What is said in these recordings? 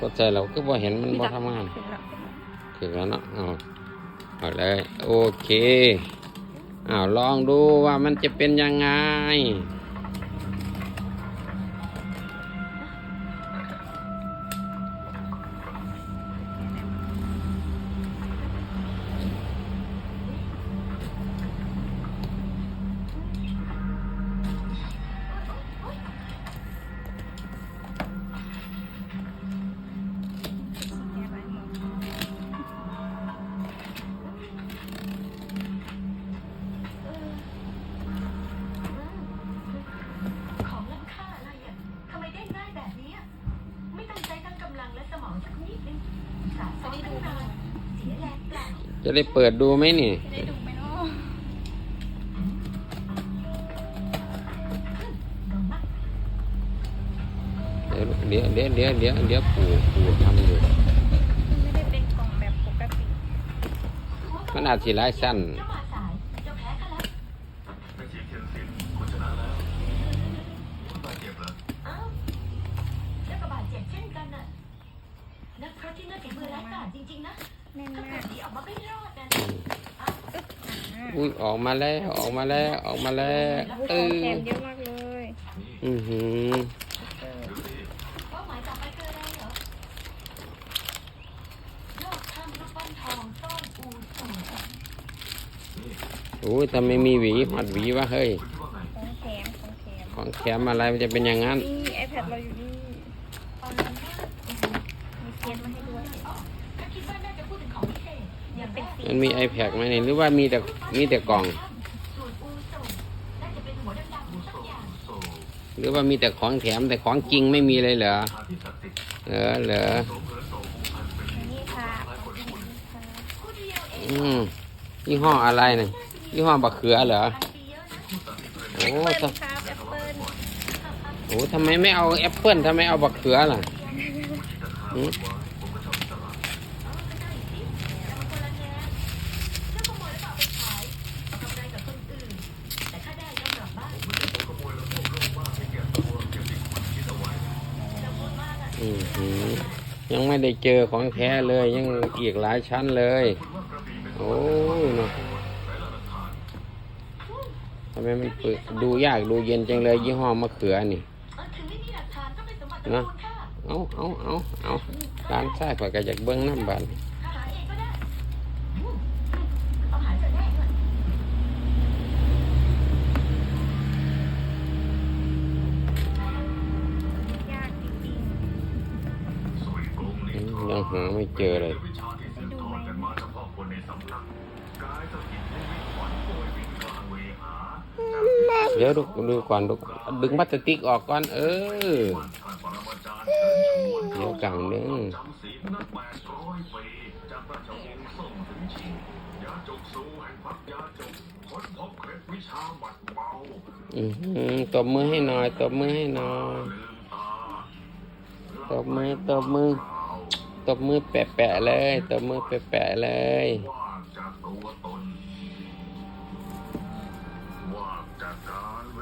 กดใจเราก็บ่เห็นมันบ่ทำงานถึงแล้วถึงแล้วถึงแล้วเนาะเอาเอาเลย โอเคอ้าวลองดูว่ามันจะเป็นยังไงของ จะได้เปิดดูไหมนี่ได้ดูไหมเนาะลงมาเดี๋ยวเดี๋ยวเดี๋ยวเดี๋ยวเดี๋ยวเดี๋ยวปู่ปู่ทำอยู่ไม่ได้เป็นกล่องแบบปกติ มันอาจสิร้ายสั้น เจ้ามาสายเจ้าแพ้กันแล้ว เป็นเสียงเทียนซินคุณชนะแล้วคุณบาดเจ็บเหรอ อ้าวเจ้ากระบาดเจ็บเช่นกันน่ะนักพรตที่น่าฝีมือ ร้ายกาจจริงๆนะแน่นถ้าเกิมากดหนีออกมาไม่รอดนะอ่าอุ้ยออกมาแล้วออกมาแล้วออกมาแล้วเอของอแถมเยอะมากเลยอือหือเออเป้าหมายต่อไปคืออะไรเหรอลอดถ้ำรูปปั้นทองซ่อนอูสูงโอ้ยทำไมมีหวีหัดหวีวะเฮ้ยคุณคิดว่าไงของแถมของแถมของแถมอะไรมันจะเป็นอย่างนั้นนี่ iPad เราอยู่นี่ตอนนั้นน่ะมีเทียนมาให้ด้วย มันมี iPad ไหมเนี่ยหรือว่ามีแต่มีแต่กล่อง หรือว่ามีแต่ของแถมแต่ของจริงไม่มีเลยเหรอเหรอเหรออืมยี่ห้ออะไรเนี่ยยี่ห้อบักเขือเหรอโอ้โหทำไมไม่เอาแอปเปิลทำไมเอาบักเขือล่ะ ยังไม่ได้เจอของแท้เลย ยังอีกหลายชั้นเลย โอ้ยเนาะทำไมมันดูยากดูเย็นจังเลย ยี่ห้อมะเขือนี่เออถึงไม่มีหลักฐานก็เอ้าเอาเอาเอาเอาร้านซ้ายข่อยก็อยากเบิ้งน้ำบาน หาไม่เจอเลยวิชาที่สืบทอดกันมาเฉพาะคนในสำนักกายสกิดนิมิตขวัญโวยวิญญาณเวหาจากที่เดี๋ยวดูดูก่อนดูดึงพลาสติกออกก่อน เออเดี๋ยวกังหนึ่งจำศีลนับแปดร้อยปีจากราชวงศ์ส่งถึงชิงยงกาจกค้นพบเคล็ดวิชาหมัดเบาอือหือตบมือให้หน่อย ตบมือให้หน่อย ตบมือ ตบมือ ตบมือแปะๆเลย ตบมือแปะๆเลยเอางจากตัวตนว่างจากการเว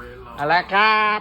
ละครับ